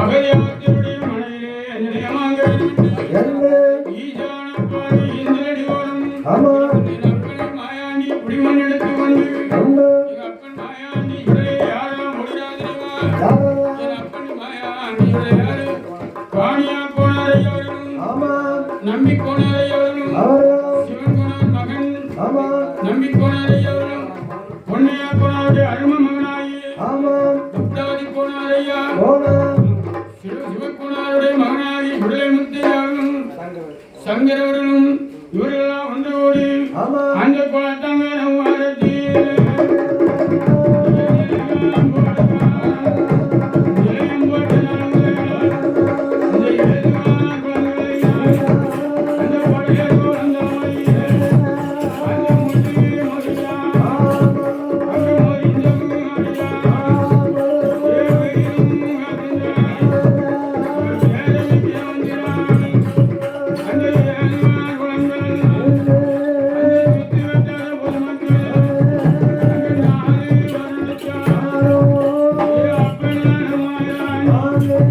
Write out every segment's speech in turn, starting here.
அவர்களும் பொன்னையா போனாருடைய அரும மகனாயி. ஆமா. quiero verlo en Amém.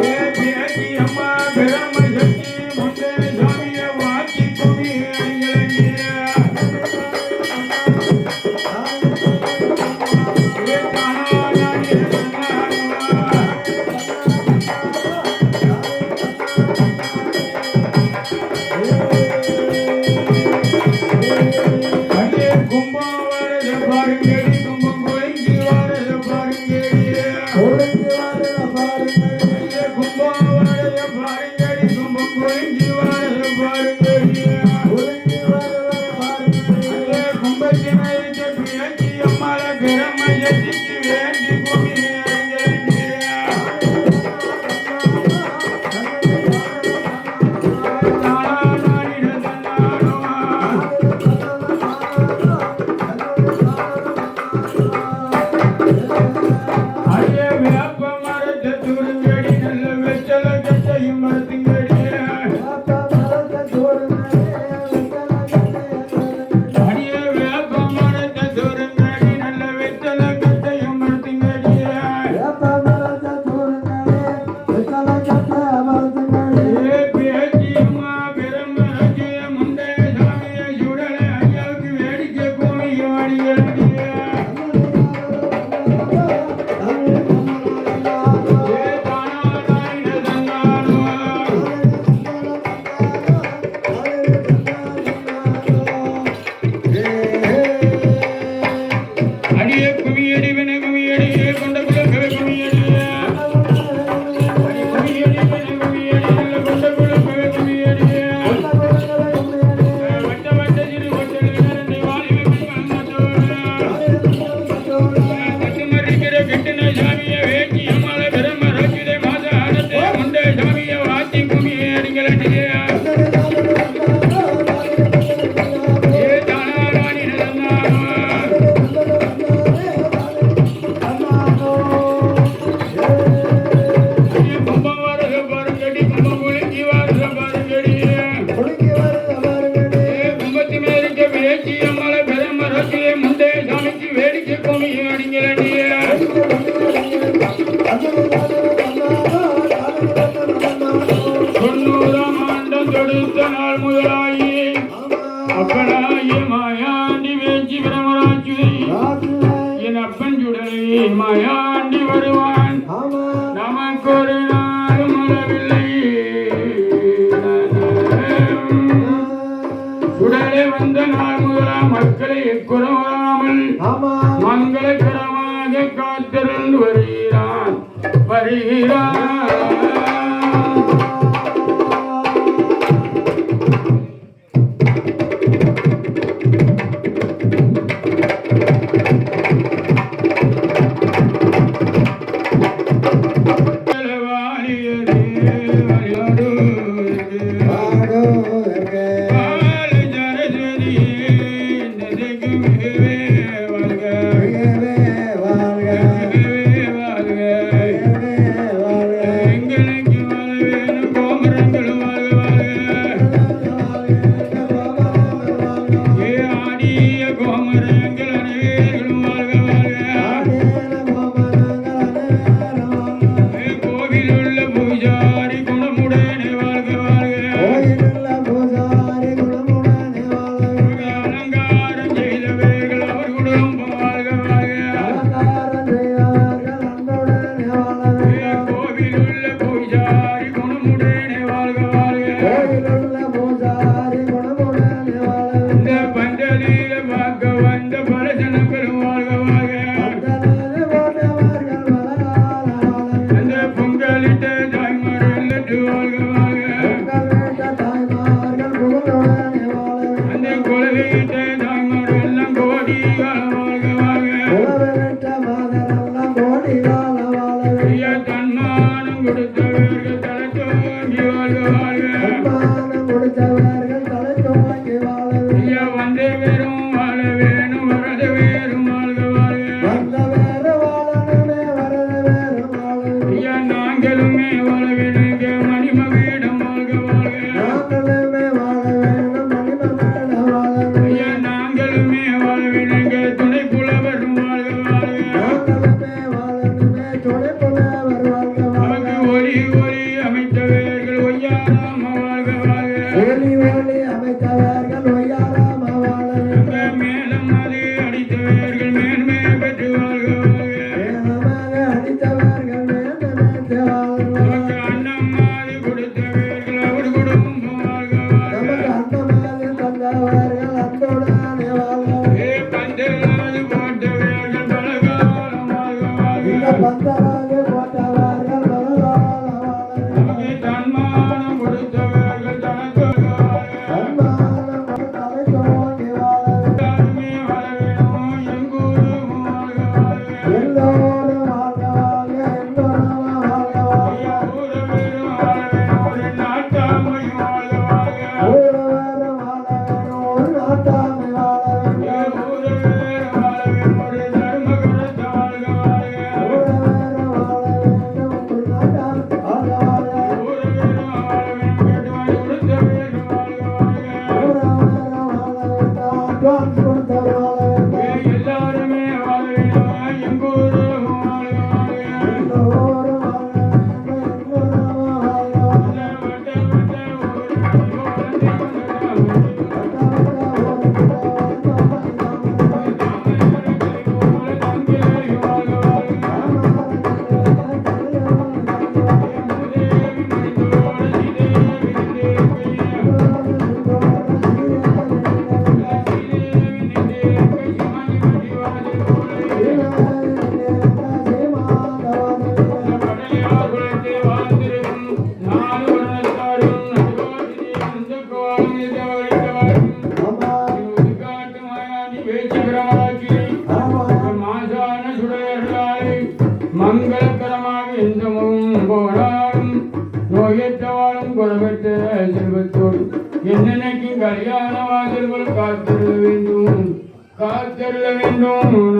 Yeah. Yeah. குறவாமல் மங்களகரமாக காத்திருந்து வருகிறான். வருகிறான். வாழியதே Bandera. ਮੈਨੂੰ